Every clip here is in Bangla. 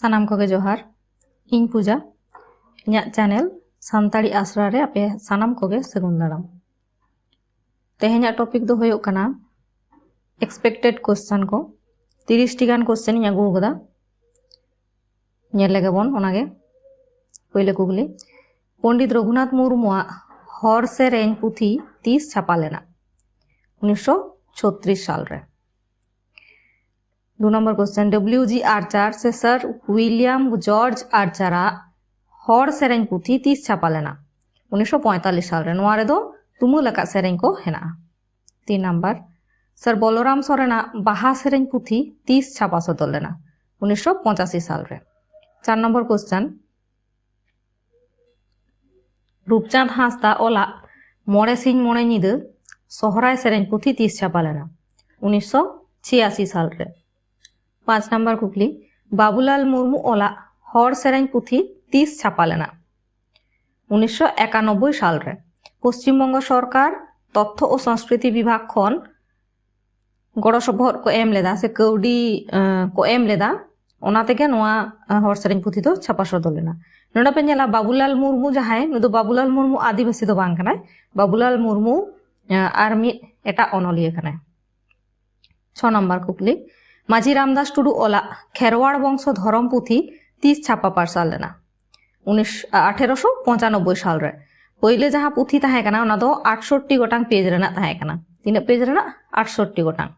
ᱥᱟᱱᱟᱢ ᱠᱚᱜᱮ ᱡᱚᱦᱟᱨ ᱤᱧ ᱯᱩᱡᱟ ᱤᱧᱟᱹᱜ ᱪᱮᱱᱮᱞ ᱥᱟᱱᱛᱟᱲᱤ ᱟᱥᱲᱟ ᱨᱮ ᱟᱯᱮ ᱥᱟᱱᱟᱢ ᱠᱚᱜᱮ ᱥᱟᱹᱜᱩᱱ ᱫᱟᱨᱟᱢ ᱛᱮᱦᱮᱧᱟᱜ ᱴᱚᱯᱤᱠ ᱫᱚ ᱦᱩᱭᱩᱜ ᱠᱟᱱᱟ ᱮᱠᱥᱯᱮᱠᱴᱮᱰ ᱠᱚᱥᱪᱮᱱ ᱠᱚ ᱛᱤᱨᱤᱥᱴᱤ ᱜᱟᱱ ᱠᱚᱥᱪᱮᱱ ᱤᱧ ᱟᱹᱜᱩ ᱟᱠᱟᱫᱟ ᱧᱮᱞ ᱞᱮᱜᱮ ᱵᱚᱱ ᱚᱱᱟᱜᱮ ᱯᱳᱭᱞᱳ ᱠᱩᱜᱞᱤ ᱯᱚᱱᱰᱤᱛ ᱨᱚᱜᱷᱩᱱᱟᱛᱷ ᱢᱩᱨᱢᱩᱣᱟᱜ ᱦᱚᱲ ᱥᱮᱨᱮᱧ ᱯᱩᱛᱷᱤ ᱛᱤᱥ ᱪᱷᱟᱯᱟ ᱞᱮᱱᱟ ᱩᱱᱤᱥᱥᱚ ᱪᱷᱚᱛᱨᱤᱥ ᱥᱟᱞᱨᱮ দু নম্বর কোশ্চেন ডব্লিউ জি আর্চার সেসার উইলিয়াম জর্জ আর্চারা হর ᱥᱮᱨᱮᱧ ᱯᱩᱛᱷᱤ ᱛᱤᱥ ᱪᱷᱟᱯᱟ ᱞᱮᱱᱟ ᱩᱱᱤᱥᱥᱚ ᱯᱚᱸᱭᱛᱟᱞᱞᱤᱥ ᱥᱟᱞᱨᱮ ᱱᱚᱣᱟ ᱨᱮᱫᱚ ᱛᱩᱢᱟᱹᱞ ᱟᱠᱟᱫ ᱥᱮᱨᱮᱧ ᱠᱚ ᱦᱮᱱᱟᱜᱼᱟ ᱛᱤᱱ ᱱᱟᱢᱵᱟᱨ ᱥᱟᱨ ᱵᱚᱞᱚᱨᱟᱢ ᱥᱚᱨᱮᱱᱟᱜ ᱵᱟᱦᱟ ᱥᱮᱨᱮᱧ ᱯᱩᱛᱷᱤ ᱛᱤᱥ ᱪᱷᱟᱯᱟ ᱥᱚᱫᱚᱨ ᱞᱮᱱᱟ ᱩᱱᱤᱥᱥᱚ ᱯᱚᱸᱪᱟᱥᱤ ᱥᱟᱞᱨᱮ চার নম্বর কোশ্চেন রূপচাঁদ হাঁসদা ওলা মরে সিং মরে নিদে সহরায় সেরেন পুঁথি তিস ছাপা লেনা উনিশশো ছিয়াশি সালরে পাঁচ নাম্বার কুকলি বাবুলাল মুর্মু ওলা হর সেরাইন পুঁথি তিস ছাপালেনা উনিশশো একানব্বই সালরে পশ্চিমবঙ্গ সরকার তথ্য ও সংস্কৃতি বিভাগ খন ᱜᱚᱲᱚ ᱥᱚᱯᱚᱦᱚᱫ ᱠᱚ ᱮᱢ ᱞᱮᱫᱟ ᱥᱮ ᱠᱟᱹᱣᱰᱤ ᱠᱚ ᱮᱢ ᱞᱮᱫᱟ ᱚᱱᱟ ᱛᱮᱜᱮ ᱱᱚᱣᱟ ᱦᱚᱲ ᱥᱮᱨᱮᱧ ᱯᱩᱛᱷᱤ ᱫᱚ ᱪᱷᱟᱯᱟ ᱥᱚᱫᱚᱨ ᱞᱮᱱᱟ ᱱᱚᱰᱮ ᱯᱮ ᱧᱮᱞᱟ ᱵᱟᱵᱩᱞᱟᱞ ᱢᱩᱨᱢᱩ ᱡᱟᱦᱟᱸᱭ ᱱᱩᱭ ᱫᱚ ᱵᱟᱵᱩᱞᱟᱞ ᱢᱩᱨᱢᱩ ᱟᱹᱫᱤᱵᱟᱹᱥᱤ ᱫᱚ ᱵᱟᱝ ᱠᱟᱱᱟᱭ ᱵᱟᱵᱩᱞᱟᱞ ᱢᱩᱨᱢᱩ ᱟᱨ ᱢᱤᱫ ᱮᱴᱟᱜ ᱚᱱᱚᱞᱤᱭᱟᱹ ᱠᱟᱱᱟᱭ ᱪᱷᱚ ᱱᱚᱢᱵᱚᱨ ᱠᱩᱠᱞᱤ ᱢᱟᱹᱡᱷᱤ ᱨᱟᱢᱫᱟᱥ ᱴᱩᱰᱩ ᱚᱞᱟᱜ ᱠᱷᱮᱨᱣᱟᱲ ᱵᱚᱝᱥᱚ ᱫᱷᱚᱨᱚᱢ ᱯᱩᱛᱷᱤ ᱛᱤᱥ ᱪᱷᱟᱯᱟ ᱯᱟᱨᱥᱟᱞ ᱞᱮᱱᱟ ᱩᱱᱤᱥ ᱟᱴᱷᱮᱨᱚᱥᱚ ᱯᱚᱸᱪᱟᱱᱚᱵᱵᱳᱭ ᱥᱟᱞᱨᱮ ᱯᱳᱭᱞᱳ ᱡᱟᱦᱟᱸ ᱯᱩᱛᱷᱤ ᱛᱟᱦᱮᱸ ᱠᱟᱱᱟ ᱚᱱᱟ ᱫᱚ ᱟᱴᱥᱚᱴᱴᱤ ᱜᱚᱴᱟᱝ ᱯᱮᱡ ᱨᱮᱱᱟᱜ ᱛᱟᱦᱮᱸ ᱠᱟᱱᱟ ᱛᱤᱱᱟᱹᱜ ᱯᱮᱡ ᱨᱮᱱᱟᱜ ᱟᱴᱥᱚᱴᱴᱤ ᱜᱚᱴᱟᱝ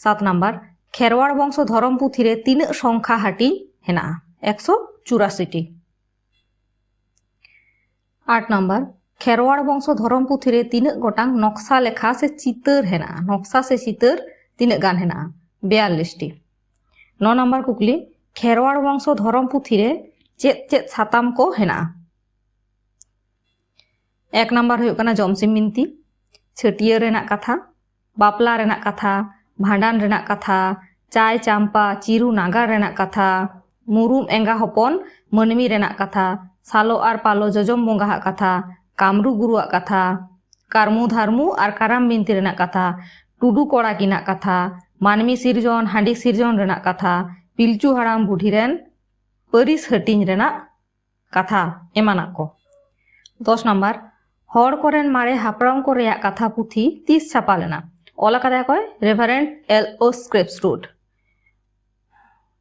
ᱥᱟᱛ ᱱᱟᱢᱵᱟᱨ ᱠᱷᱮᱨᱣᱟᱲ ᱵᱚᱝᱥᱚ ᱫᱷᱚᱨᱚᱢ ᱯᱩᱛᱷᱤ ᱨᱮ ᱛᱤᱱᱟᱹᱜ ᱥᱚᱝᱠᱷᱟ ᱦᱟᱹᱴᱤᱧ ᱦᱮᱱᱟᱜᱼᱟ ᱮᱠᱥᱚ ᱪᱩᱨᱟᱥᱤᱴᱤ আট নম্বর খেরোয়াড় বংশ ধরম পুঁথিরে তিনক গোটাং নকশা লেখা সে চিতার হেনা নকশা সে চিতার তিনক গান হেনা ᱵᱮᱭᱟᱞᱞᱤᱥᱴᱤ ᱱᱚ ᱱᱟᱢᱵᱟᱨ ᱠᱩᱠᱞᱤ ᱠᱷᱮᱨᱣᱟᱲ ᱵᱚᱝᱥᱚ ᱫᱷᱚᱨᱚᱢ ᱯᱩᱛᱷᱤᱨᱮ ᱪᱮᱫ ᱪᱮᱫ ᱥᱟᱛᱟᱢ ᱠᱚ ᱦᱮᱱᱟᱜᱼᱟ ᱮᱠ ᱱᱟᱢᱵᱟᱨ ᱦᱩᱭᱩᱜ ᱠᱟᱱᱟ ᱡᱚᱢᱥᱤᱢ ᱵᱤᱱᱛᱤ ᱪᱷᱟᱹᱴᱭᱟᱹᱨ ᱨᱮᱱᱟᱜ ᱠᱟᱛᱷᱟ ᱵᱟᱯᱞᱟ ᱨᱮᱱᱟᱜ ᱠᱟᱛᱷᱟ ᱵᱷᱟᱸᱰᱟᱱ ᱨᱮᱱᱟᱜ ᱠᱟᱛᱷᱟ ᱪᱟᱭ ᱪᱟᱢᱯᱟ ᱪᱤᱨᱩ ᱱᱟᱜᱟᱨ ᱨᱮᱱᱟᱜ ᱠᱟᱛᱷᱟ ᱢᱩᱨᱩᱢ ᱮᱸᱜᱟ ᱦᱚᱯᱚᱱ ᱢᱟᱹᱱᱢᱤ ᱨᱮᱱᱟᱜ ᱠᱟᱛᱷᱟ ᱥᱟᱞᱚ ᱟᱨ ᱯᱟᱞᱚ ᱡᱚᱡᱚᱢ ᱵᱚᱸᱜᱟᱦᱟᱜ ᱠᱟᱛᱷᱟ ᱠᱟᱢᱨᱩ ᱜᱩᱨᱩᱣᱟᱜ ᱠᱟᱛᱷᱟ ᱠᱟᱨᱢᱩ ᱫᱷᱟᱨᱢᱩ ᱟᱨ ᱠᱟᱨᱟᱢ ᱵᱤᱱᱛᱤ ᱨᱮᱱᱟᱜ ᱠᱟᱛᱷᱟ ᱴᱩᱰᱩ ᱠᱚᱲᱟ ᱠᱤᱱᱟᱜ ᱠᱟᱛᱷᱟ ᱢᱟᱹᱱᱢᱤ ᱥᱤᱨᱡᱚᱱ ᱦᱟᱺᱰᱤ ᱥᱤᱨᱡᱚᱱ ᱨᱮᱱᱟᱜ ᱠᱟᱛᱷᱟ ᱯᱤᱞᱪᱩ ᱦᱟᱲᱟᱢ ᱵᱩᱰᱷᱤ ᱨᱮᱱ ᱯᱟᱹᱨᱤᱥ ᱦᱟᱹᱴᱤᱧ ᱨᱮᱱᱟᱜ ᱠᱟᱛᱷᱟ ᱮᱢᱟᱱᱟᱜ ᱠᱚ ᱫᱚᱥ ᱱᱟᱢᱵᱟᱨ ᱦᱚᱲ ᱠᱚᱨᱮᱱ ᱢᱟᱨᱮ ᱦᱟᱯᱲᱟᱢ ᱠᱚ ᱨᱮᱭᱟᱜ ᱠᱟᱛᱷᱟ ᱯᱩᱛᱷᱤ ᱛᱤᱥ ᱪᱷᱟᱯᱟ ᱞᱮᱱᱟ ᱚᱞ ᱟᱠᱟᱫᱟ ᱠᱚᱭ ᱨᱮᱵᱷᱟᱨᱮᱱᱰ ᱮᱞ ᱳ ᱥᱠᱨᱮᱯᱥᱨᱩᱰ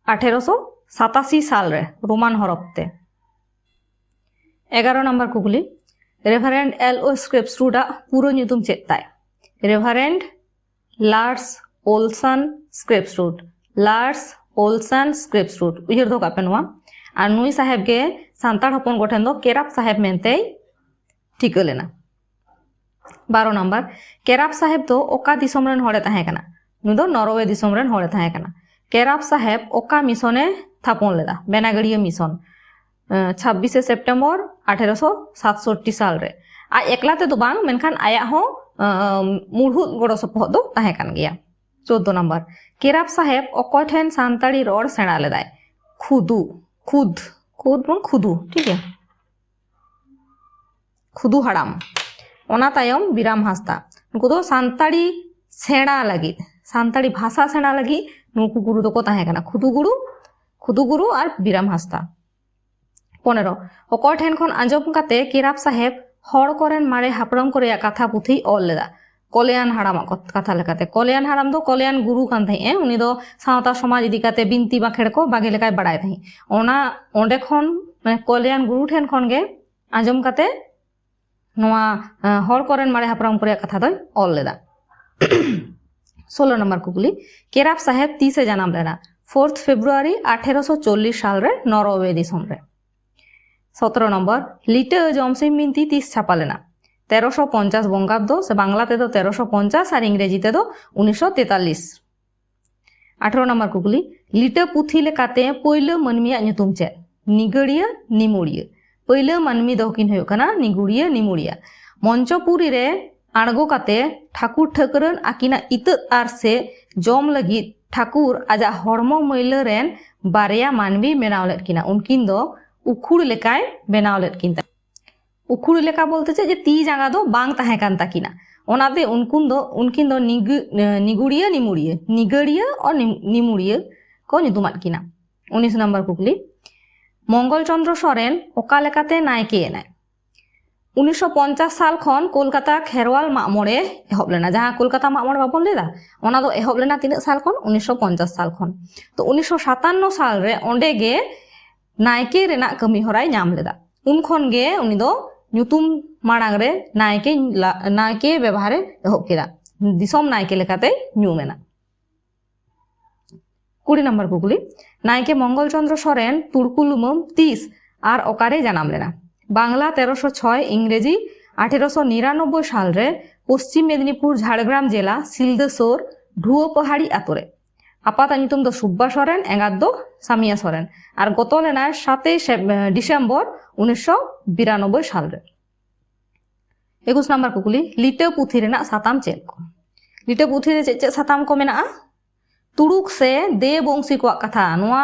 আঠেরোশো সাতাশি সালরে রোমান হরপতে এগারো নম্বর কুগলি রেভারেন্ড এল ও স্ক্রেপসরুডা পুরো নিতুম চেত্তায় রেভারেন্ড লার্স ઓલ્સન સ્ક્રેપ્સરૂટ લાર્સ ઓલ્સન સ્ક્રેપ્સરૂટ ᱩᱭᱦᱟᱹᱨ ᱫᱚᱦᱚ ᱠᱟᱜ ᱯᱮ ᱱᱚᱣᱟ ᱟᱨ ᱱᱩᱭ ᱥᱟᱦᱮᱵ ᱜᱮ ᱥᱟᱱᱛᱟᱲ ᱦᱚᱯᱚᱱ ᱠᱚᱴᱷᱮᱱ ᱫᱚ ᱠᱮᱨᱟᱯ ᱥᱟᱦᱮᱵ ᱢᱮᱱᱛᱮᱭ ᱴᱷᱤᱠᱟᱹ ᱞᱮᱱᱟ ᱵᱟᱨᱚ ᱱᱚᱢᱵᱚᱨ ᱠᱮᱨᱟᱯ ᱥᱟᱦᱮᱵ ᱫᱚ ᱚᱠᱟ ᱫᱤᱥᱚᱢ ᱨᱮᱱ ᱦᱚᱲᱮ ᱛᱟᱦᱮᱸ ᱠᱟᱱᱟ ᱱᱩᱭ ᱫᱚ ᱱᱚᱨᱳᱣᱮ ᱫᱤᱥᱚᱢ ᱨᱮᱱ ᱦᱚᱲᱮ ᱛᱟᱦᱮᱸ ᱠᱟᱱᱟ ᱠᱮᱨᱟᱯ ᱥᱟᱦᱮᱵ ᱚᱠᱟ ᱢᱤᱥᱚᱱᱮ ᱛᱷᱟᱯᱚᱱ ᱞᱮᱫᱟ ᱵᱮᱱᱟᱜᱟᱹᱲᱤᱭᱟᱹ ᱢᱤᱥᱚᱱ ᱪᱷᱟᱵᱵᱤᱥᱮ ᱥᱮᱯᱴᱮᱢᱵᱚᱨ ᱟঠেরোশো সাতষট্টি সালরে ᱟᱡ ᱮᱠᱞᱟ ᱛᱮᱫᱚ ᱵᱟᱝ ᱢᱮᱱᱠᱷᱟᱱ ᱟᱭᱟᱜ ᱦᱚᱸ ᱢᱩᱲᱦᱩᱫ ᱜᱚᱲᱚ ᱥᱚᱯᱚᱦᱚᱫ ᱫᱚ ᱛᱟᱦᱮᱸ ᱠᱟᱱ ᱜᱮᱭᱟ চোদ্দ নম্বর কেরাব সাহেব অকয় ঠেন সান্তাড়ি রড় সেঁড়া লেদায় খুদু খুদ খুদ বলুন খুদু ঠিক আছে খুদু হারাম ᱚᱱᱟ ᱛᱟᱭᱚᱢ ᱵᱤᱨᱟᱢ ᱦᱟᱸᱥᱫᱟ ᱱᱩᱠᱩ ᱫᱚ ᱥᱟᱱᱛᱟᱲᱤ ᱥᱮᱬᱟ ᱞᱟᱹᱜᱤᱫ ᱥᱟᱱᱛᱟᱲᱤ ᱵᱷᱟᱥᱟ ᱥᱮᱬᱟ ᱞᱟᱹᱜᱤᱫ ᱱᱩᱠᱩ ᱜᱩᱨᱩ ᱫᱚᱠᱚ ᱛᱟᱦᱮᱸ ᱠᱟᱱᱟ ᱠᱷᱩᱫᱩ ᱜᱩᱨᱩ ᱠᱷᱩᱫᱩ ᱜᱩᱨᱩ ᱟᱨ ᱵᱤᱨᱟᱢ ᱦᱟᱸᱥᱫᱟ ᱯᱚᱱᱮᱨᱚ ᱚᱠᱚᱭ ᱴᱷᱮᱱ ᱠᱷᱚᱱ ᱟᱸᱡᱚᱢ ᱠᱟᱛᱮ ᱠᱮᱨᱟᱯ ᱥᱟᱦᱮᱵ ᱦᱚᱲ ᱠᱚᱨᱮᱱ ᱢᱟᱨᱮ ᱦᱟᱯᱲᱟᱢ ᱠᱚ ᱨᱮᱭᱟᱜ ᱠᱟᱛᱷᱟ ᱯᱩᱛᱷᱤ ᱚᱞ ᱞᱮᱫᱟ ᱠᱚᱞᱭᱟᱱ ᱦᱟᱲᱟᱢᱟᱜ ᱠᱟᱛᱷᱟ ᱞᱮᱠᱟᱛᱮ ᱠᱚᱞᱭᱟᱱ ᱦᱟᱲᱟᱢ ᱫᱚ ᱠᱚᱞᱭᱟᱱ ᱜᱩᱨᱩ ᱠᱟᱱ ᱛᱟᱦᱮᱸᱜᱼᱮ ᱩᱱᱤ ᱫᱚ ᱥᱟᱶᱛᱟ ᱥᱚᱢᱟᱡᱽ ᱤᱫᱤ ᱠᱟᱛᱮ ᱵᱤᱱᱛᱤ ᱵᱟᱸᱠᱷᱮᱲ ᱠᱚ ᱵᱷᱟᱜᱮ ᱞᱮᱠᱟᱭ ᱵᱟᱲᱟᱭ ᱛᱟᱦᱮᱸᱜ ᱚᱱᱟ ᱚᱸᱰᱮ ᱠᱷᱚᱱ ᱢᱟᱱᱮ ᱠᱚᱞᱭᱟᱱ ᱜᱩᱨᱩ ᱴᱷᱮᱱ ᱠᱷᱚᱱ ᱜᱮ ᱟᱸᱡᱚᱢ ᱠᱟᱛᱮ ᱱᱚᱣᱟ ᱦᱚᱲ ᱠᱚᱨᱮᱱ ᱢᱟᱨᱮ ᱦᱟᱯᱲᱟᱢ ᱠᱚ ᱨᱮᱭᱟᱜ ᱠᱟᱛᱷᱟ ᱫᱚᱭ ᱚᱞ ᱞᱮᱫᱟ ষোলো নম্বর কুকলি কেরাপ সাহেব তিসে জানাম লেনা ফোর্থ ফেব্রুয়ারি আঠেরোশো চল্লিশ সাল রে নরওয়ে দিশম রে সতেরো নম্বর লিটে জমসিম মিন্তি তিস ছাপালেনা তেরোশো পঞ্চাশ বঙ্গাব্দ, সে বাংলাতে তো তেরোশো পঞ্চাশ আর ইংরেজিতে তো উনিশশো তেতাল্লিশ। আঠেরো নম্বর কুকলি, লিটে পুঁথি লেকাতে পৈলে মানমিয়া নিতুম চে নিগড়িয়া নিমুড়িয়া। পৈলে মানমি দহকিন হয়ে কানা, নিগুড়িয়া নিমুড়িয়া। মঞ্চপুরী রে আড়গো কাতে ঠাকুর ঠাকুরন আকিনা ইত আর সে জম লাগি ঠাকুর আজা হরম মৈলে রেন বারেয়া মানবি বেনাও লেদ কিনা। উনকিন দো উখুড় লেকায় বেনাও লেদ কিনা ᱩᱠᱷᱩᱲ ᱞᱮᱠᱟ ᱵᱚᱞᱛᱮ ᱪᱮᱫ ᱡᱮ ᱛᱤ ᱡᱟᱸᱜᱟ ᱫᱚ ᱵᱟᱝ ᱛᱟᱦᱮᱸ ᱠᱟᱱ ᱛᱟᱹᱠᱤᱱᱟ ᱚᱱᱟᱛᱮ ᱩᱱᱠᱤᱱ ᱫᱚ ᱩᱱᱠᱤᱱ ᱫᱚ ᱱᱤᱜᱩᱲᱤᱭᱟᱹ ᱱᱤᱢᱩᱲᱤᱭᱟᱹ ᱱᱤᱜᱟᱹᱲᱤᱭᱟᱹ ᱚᱨ ᱱᱤᱢᱩᱲᱤᱭᱟᱹ ᱠᱚ ᱧᱩᱛᱩᱢᱟᱫ ᱠᱤᱱᱟ ᱩᱱᱤᱥ ᱱᱚᱢᱵᱚᱨ ᱠᱩᱠᱞᱤ ᱢᱚᱝᱜᱚᱞ ᱪᱚᱱᱫᱨᱚ ᱥᱚᱨᱮᱱ ᱚᱠᱟ ᱞᱮᱠᱟᱛᱮ ᱱᱟᱭᱠᱮ ᱮᱱᱟᱭ ᱩᱱᱤᱥᱥᱚ ᱯᱚᱧᱪᱟᱥ ᱥᱟᱞ ᱠᱷᱚᱱ ᱠᱳᱞᱠᱟᱛᱟ ᱠᱷᱮᱨᱣᱟᱞ ᱢᱟᱜ ᱢᱚᱬᱮ ᱮᱦᱚᱵ ᱞᱮᱱᱟ ᱡᱟᱦᱟᱸ ᱠᱳᱞᱠᱟᱛᱟ ᱢᱟᱜ ᱢᱚᱬᱮ ᱵᱟᱵᱚᱱ ᱞᱟᱹᱭᱫᱟ ᱚᱱᱟ ᱫᱚ ᱮᱦᱚᱵ ᱞᱮᱱᱟ ᱛᱤᱱᱟᱹᱜ ᱥᱟᱞ ᱠᱷᱚᱱ ᱩᱱᱤᱥᱥᱚ ᱯᱚᱧᱪᱟᱥ ᱥᱟᱞ ᱠᱷᱚᱱ ᱛᱚ ᱩᱱᱤᱥᱥᱚ ᱥᱟᱛᱟᱱᱱᱚ ᱥᱟᱞ ᱨᱮ ᱚᱸᱰᱮ ᱜᱮ ᱱᱟᱭᱠᱮ ᱨᱮᱱᱟᱜ ᱠᱟᱹᱢᱤ ᱦᱚᱨᱟᱭ ᱧᱟᱢ ᱞᱮᱫᱟ ᱩᱱ ᱠᱷᱚᱱ ᱜᱮ ᱩᱱᱤ ᱫᱚ ᱧᱩᱛᱩᱢ ᱢᱟᱲᱟᱝ ᱨᱮ ᱱᱟᱭᱠᱮ ᱱᱟᱭᱠᱮ ᱵᱮᱵᱚᱦᱟᱨᱮ ᱮᱦᱚᱵ ᱠᱮᱫᱟ ᱫᱤᱥᱚᱢ ᱱᱟᱭᱠᱮ ᱞᱮᱠᱟᱛᱮ ᱧᱩᱢ ᱮᱱᱟ কুড়ি নম্বর কুকলি নায়কে মঙ্গলচন্দ্র সরেন তুর্কুলুমম তিস আর ওকারে জানাম লেনা বাংলা তেরোশো ছয় ইংরেজি আঠেরোশো নিরানব্বই সালরে পশ্চিম মেদিনীপুর ঝাড়গ্রাম জেলা সিলদেসোর ঢুয়ো পাহাড়ি আতরে ᱟᱯᱟᱛᱟ ᱧᱩᱛᱩᱢ ᱫᱚ ᱥᱩᱵᱵᱟ ᱥᱚᱨᱮᱱ ᱮᱸᱜᱟᱛ ᱫᱚ ᱥᱟᱢᱤᱭᱟ ᱥᱚᱨᱮᱱ ᱟᱨ ᱜᱚᱛᱚ ᱞᱮᱱᱟᱭ ᱥᱟᱛᱮ ডিসেম্বর উনিশশো বিরানব্বই সালরে। একুশ নাম্বার কুকুলি, লিটে পুঁথি রেনা সাতাম চেদ কো। লিটে পুঁথি রে চেদ সাতাম কো মেনা তুড়ুক সে দে বংশী কোয়া কথা নোয়া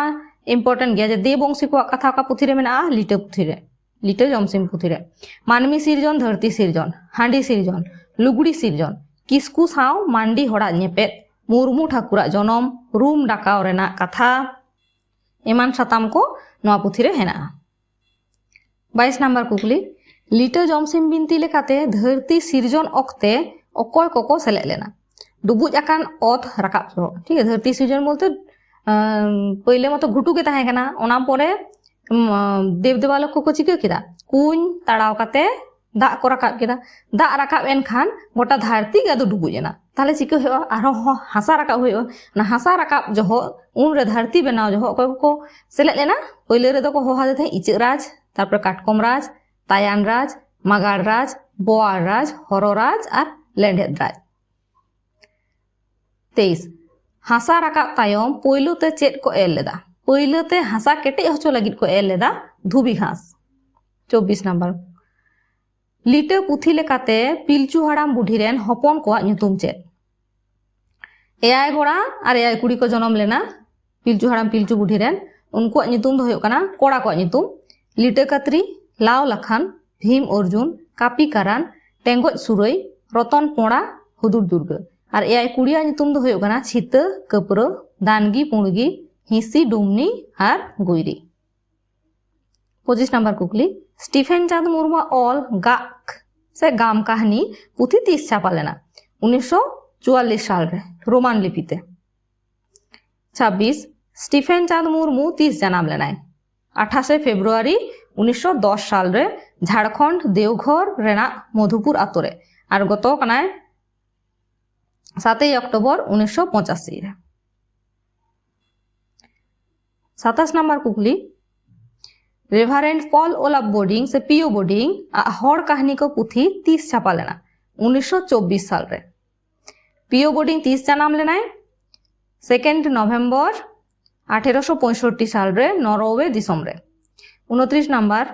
ইম্পর্টেন্ট গিয়া যে দে বংশী কোয়া কথা কা পুঁথি রে মেনা, লিটে পুঁথি রে লিটে জমসিম পুঁথি রে মানমি সিরজন, ধরতি সিরজন হাঁডি সিরজন, লুগুড়ি সিরজন, কিসকু সাও, মান্ডি হড়া নেপেদ ᱢᱩᱨᱢᱩ ᱴᱷᱟᱹᱠᱩᱨᱟᱜ ᱡᱚᱱᱚᱢ ᱨᱩᱢ ᱰᱟᱠᱟᱣ ᱨᱮᱱᱟᱜ ᱠᱟᱛᱷᱟ ᱮᱢᱟᱱ ᱥᱟᱛᱟᱢ ᱠᱚ ᱱᱚᱣᱟ ᱯᱩᱛᱷᱤ ᱨᱮ ᱦᱮᱱᱟᱜᱼᱟ ᱵᱟᱭᱤᱥ ᱱᱟᱢᱵᱟᱨ ᱠᱩᱠᱞᱤ ᱞᱤᱴᱟᱹ ᱡᱚᱢᱥᱤᱢ ᱵᱤᱱᱛᱤ ᱞᱮᱠᱟᱛᱮ ᱫᱷᱟᱹᱨᱛᱤ ᱥᱤᱨᱡᱚᱱ ᱚᱠᱛᱮ ᱚᱠᱚᱭ ᱠᱚᱠᱚ ᱥᱮᱞᱮᱫ ᱞᱮᱱᱟ ᱰᱩᱵᱩᱡ ᱟᱠᱟᱱ ᱚᱛ ᱨᱟᱠᱟᱵ ᱥᱚᱦᱚ ᱴᱷᱤᱠ ᱜᱮᱭᱟ ᱫᱷᱟᱹᱨᱛᱤ ᱥᱤᱨᱡᱚᱱ ᱵᱚᱞᱛᱮ ᱯᱳᱭᱞᱳ ᱢᱚᱛᱚ ᱜᱷᱩᱴᱩ ᱜᱮ ᱛᱟᱦᱮᱸ ᱠᱟᱱᱟ ᱚᱱᱟ ᱯᱚᱨᱮ ᱫᱮᱵᱽ ᱫᱮᱵᱟᱞᱚᱠ ᱠᱚᱠᱚ ᱪᱤᱠᱟᱹ ᱠᱮᱫᱟ ᱠᱩᱧ ᱛᱟᱲᱟᱣ ᱠᱟᱛᱮ ᱫᱟᱜ ᱠᱚ ᱨᱟᱠᱟᱵ ᱠᱮᱫᱟ ᱫᱟᱜ ᱨᱟᱠᱟᱵ ᱮᱱᱠᱷᱟᱱ ᱜᱚᱴᱟ ᱫᱷᱟᱹᱨᱛᱤ ᱜᱮ ᱟᱫᱚ ᱰᱩᱵᱩᱡ ᱮᱱᱟ ᱛᱟᱦᱞᱮ ᱪᱤᱠᱟᱹ ᱦᱩᱭᱩᱜᱼᱟ ᱟᱨᱦᱚᱸ ᱦᱟᱥᱟ ᱨᱟᱠᱟᱵ ᱦᱩᱭᱩᱜᱼᱟ ᱚᱱᱟ ᱦᱟᱥᱟ ᱨᱟᱠᱟᱵ ᱡᱚᱦᱚᱜ ᱩᱱᱨᱮ ᱫᱷᱟᱹᱨᱛᱤ ᱵᱮᱱᱟᱣ ᱡᱚᱦᱚᱜ ᱚᱠᱚᱭ ᱠᱚ ᱥᱮᱞᱮᱫ ᱞᱮᱱᱟ ᱯᱳᱭᱞᱳ ᱨᱮᱫᱚ ᱠᱚ ᱦᱚᱦᱚ ᱛᱟᱦᱮᱸ ᱤᱪᱟᱹᱜ ᱨᱟᱡᱽ ᱛᱟᱨᱯᱚᱨᱮ ᱠᱟᱴᱠᱚᱢ ᱨᱟᱡᱽ ᱛᱟᱭᱟᱱ ᱨᱟᱡᱽ ᱢᱟᱜᱟᱲ ᱨᱟᱡᱽ ᱵᱳᱣᱟᱲ ᱨᱟᱡᱽ ᱦᱚᱨᱚ ᱨᱟᱡᱽ ᱟᱨ ᱞᱮᱸᱰᱮᱫ ᱨᱟᱡᱽ ᱛᱮᱭᱤᱥ ᱦᱟᱥᱟ ᱨᱟᱠᱟᱵ ᱛᱟᱭᱚᱢ ᱯᱳᱭᱞᱳ ᱛᱮ ᱪᱮᱫ ᱠᱚ ᱮᱨ ᱞᱮᱫᱟ ᱯᱳᱭᱞᱳ ᱛᱮ ᱦᱟᱥᱟ ᱠᱮᱴᱮᱡ ᱦᱚᱪᱚ ᱞᱟᱹᱜᱤᱫ ᱠᱚ ᱮᱨ ᱞᱮᱫᱟ ᱫᱷᱩᱵᱤ ᱜᱷᱟᱥ ᱪᱚᱵᱵᱤᱥ ᱱᱟᱢᱵᱟᱨ ᱞᱤᱴᱟᱹ ᱯᱩᱛᱷᱤ ᱞᱮᱠᱟᱛᱮ ᱯᱤᱞᱪᱩ ᱦᱟᱲᱟᱢ ᱵᱩᱰᱷᱤ ᱨᱮᱱ ᱦᱚᱯᱚᱱ ᱠᱚᱣᱟᱜ ᱧᱩᱛᱩم ᱪᱮᱫ ᱮᱭᱟᱭ ᱠᱚᱲᱟ ᱟᱨ ᱮᱭᱟᱭ ᱠᱩᱲᱤ ᱠᱚ ᱡᱚᱱᱚᱢ ᱞᱮᱱᱟ ᱯᱤᱞᱪᱩ ᱦᱟᱲᱟᱢ ᱯᱤᱞᱪᱩ ᱵᱩᱰᱷᱤ ᱨᱮᱱ ᱩᱱᱠᱩᱣᱟᱜ ᱧᱩᱛᱩᱢ ᱫᱚ ᱦᱩᱭᱩᱜ ᱠᱟᱱᱟ ᱠᱚᱲᱟ ᱠᱚᱣᱟᱜ ᱧᱩᱛᱩᱢ ᱞᱤᱴᱟᱹ ᱠᱟᱛᱨᱤ ᱞᱟᱣ ᱞᱟᱠᱷᱟᱱ ᱵᱷᱤᱢ ᱚᱨᱡᱩᱱ ᱠᱟᱯᱤ ᱠᱟᱨᱟᱱ ᱴᱮᱸᱜᱚᱡ ᱥᱩᱨᱟᱹᱭ ᱨᱚᱛᱚᱱ ᱯᱚᱲᱟ ᱦᱩᱫᱩᱲ ᱫᱩᱨᱜᱟᱹ ᱟᱨ ᱮᱭᱟᱭ ᱠᱩᱲᱤᱭᱟᱜ ᱧᱩᱛᱩᱢ ᱫᱚ ᱦᱩᱭᱩᱜ ᱠᱟᱱᱟ ᱪᱷᱤᱛᱟᱹ ᱠᱟᱹᱯᱨᱟᱹ ᱫᱟᱱᱜᱤ ᱯᱩᱬᱜᱤ ᱦᱤᱸᱥᱤ ᱰᱩᱢᱱᱤ ᱟᱨ ᱜᱩᱭᱨᱤ ᱯᱚᱸᱪᱤᱥ ᱱᱟᱢᱵᱟᱨ ᱠᱩᱠᱞᱤ স্টিফেন চাঁদ মুর্মু অল গাক সে গাম কাহিনী পুঁথি তিস ছাপা লেনা উনিশশো চুয়াল্লিশ সালে রোমান লিপিতে ছাব্বিশ স্টিফেন চাঁদ মুর্মু তিস জানাম লেনায় আঠাশে ফেব্রুয়ারি উনিশশো দশ সালে ঝাড়খণ্ড দেওঘর রেনাᱜ মধুপুর আতরে আর গত কানায় সাতই অক্টোবর উনিশশো পঁচাশি সাতাশ নম্বর কুকলি রেভারেন্ড পল ওলাপ বোর্ডিং সে পিও বোর্ডিং হর কাহিনী কো পুথি তিস ছাপা লেনা উনিশশো চব্বিশ সাল রে পিও বোর্ডিং তিস চা নাম লেনায় সেকেন্ড নভেম্বর আঠেরোশো পঁয়ষট্টি সাল রে নরওয়ে দিসম রে উনত্রিশ নাম্বার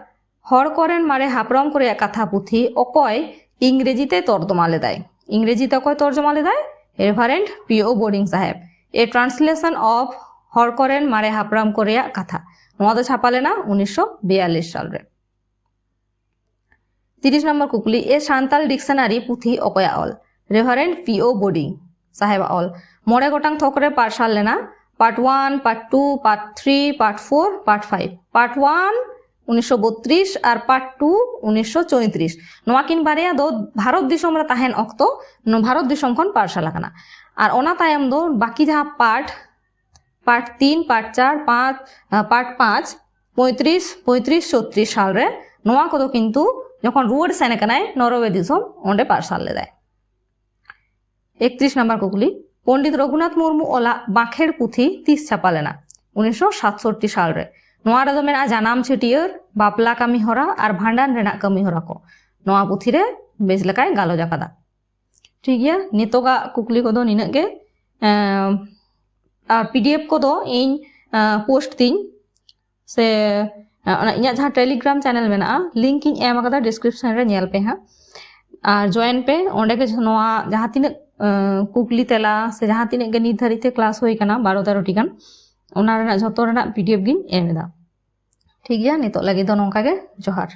হর করেন মারে হাপরম করে কাথা পুথি অকয় ইংরেজিতে তর্জমা দেয় ইংরেজিতে অকয় তর্জমালে দেয় রেভারেন্ড পিও বোর্ডিং সাহেব এ ট্রান্সলেশন অফ হর করেন মারে হাপরাম করে কথা মদ ছাপালে না উনিশশো সালে তিরিশ নম্বর কুকলি, এ সান্তাল ডিকশনারি পুথি অকয়া অল। রেভারেন্ড পি ও বোর্ডিং সাহেব অল। মরে গোটাং থকরে পার সারলে না part one part two part three part four part five. Part one উনিশশো বত্রিশ আর পার্ট টু উনিশশো চৌত্রিশ। নোয়া কিন বারিয়া দো ভারত দিশম তাহেন অক্ত ভারত দিশম খন পাঠশালা কানা আর ওনা তায়ম দো বাকি যাহা পার্ট পার্ট তিন পার্ট চার পাঁচ পার্ট পাঁচ পঁয়ত্রিশ পঁয়ত্রিশ ছত্রিশ সাল রে নোয়া কদো কিন্তু যখন রুয়ার সেন কানায় নরওয়ে দিসম অন্ডে পার্সাল লেদায় একত্রিশ নাম্বার কুকলি পণ্ডিত রঘুনাথ মুর্মু ওলা বাঁখের পুঁথি তিস ছাপা লেনা উনিশশো সাতষট্টি সাল রে নোয়া ᱨᱮᱫᱚ ᱢᱮᱱᱟᱜᱼᱟ ᱡᱟᱱᱟᱢ ᱪᱷᱟᱹᱴᱭᱟᱹᱨ ᱵᱟᱯᱞᱟ ᱠᱟᱹᱢᱤ ᱦᱚᱨᱟ ᱟᱨ ᱵᱷᱟᱸᱰᱟᱱ ᱨᱮᱱᱟᱜ ᱠᱟᱹᱢᱤ ᱦᱚᱨᱟ ᱠᱚ ᱱᱚᱣᱟ ᱯᱩᱛᱷᱤ ᱨᱮ ᱵᱮᱥ ᱞᱮᱠᱟᱭ ᱜᱟᱞᱚᱪ ᱟᱠᱟᱫᱟ ᱴᱷᱤᱠ ᱜᱮᱭᱟ ᱱᱤᱛᱚᱜᱟᱜ ᱠᱩᱠᱞᱤ ᱠᱚᱫᱚ ᱱᱤᱱᱟᱹᱜ ᱜᱮ ᱯᱤᱰᱤᱮᱯᱷ ᱠᱚᱫᱚ ᱤᱧ ᱯᱳᱥᱴ ᱛᱤᱧ ᱥᱮ ᱤᱧᱟᱹᱜ ᱡᱟᱦᱟᱸ ᱴᱮᱞᱤᱜᱨᱟᱢ ᱪᱮᱱᱮᱞ ᱢᱮᱱᱟᱜᱼᱟ ᱞᱤᱝᱠ ᱤᱧ ᱮᱢ ᱟᱠᱟᱫᱟ ᱰᱤᱥᱠᱨᱤᱯᱥᱚᱱ ᱨᱮ ᱧᱮᱞ ᱯᱮ ᱦᱟᱸᱜ ᱟᱨ ᱡᱚᱭᱮᱱ ᱯᱮ ᱚᱸᱰᱮ ᱜᱮ ᱱᱚᱣᱟ ᱡᱟᱦᱟᱸ ᱛᱤᱱᱟᱹᱜ ᱠᱩᱠᱞᱤ ᱛᱮᱞᱟ ᱥᱮ ᱡᱟᱦᱟᱸ ᱛᱤᱱᱟᱹᱜ ᱜᱮ ᱱᱤᱛ ᱫᱷᱟᱹᱨᱤᱡ ᱛᱮ ᱠᱞᱟᱥ ᱦᱩᱭ ᱟᱠᱟᱱᱟ ᱵᱟᱨᱚ ᱛᱮᱨᱚᱴᱤ ᱜᱟᱱ ᱚᱱᱟ ᱨᱮᱱᱟᱜ ᱡᱷᱚᱛᱚ ᱨᱮᱱᱟᱜ ᱯᱤᱰᱤᱮᱯᱷ ᱜᱤᱧ ᱮᱢ ᱮᱫᱟ ᱴᱷᱤᱠ ᱜᱮᱭᱟ ᱱᱤᱛᱚᱜ ᱞᱟᱹᱜᱤᱫ ᱫᱚ ᱱᱚᱝᱠᱟ ᱜᱮ ᱡᱚᱦᱟᱨ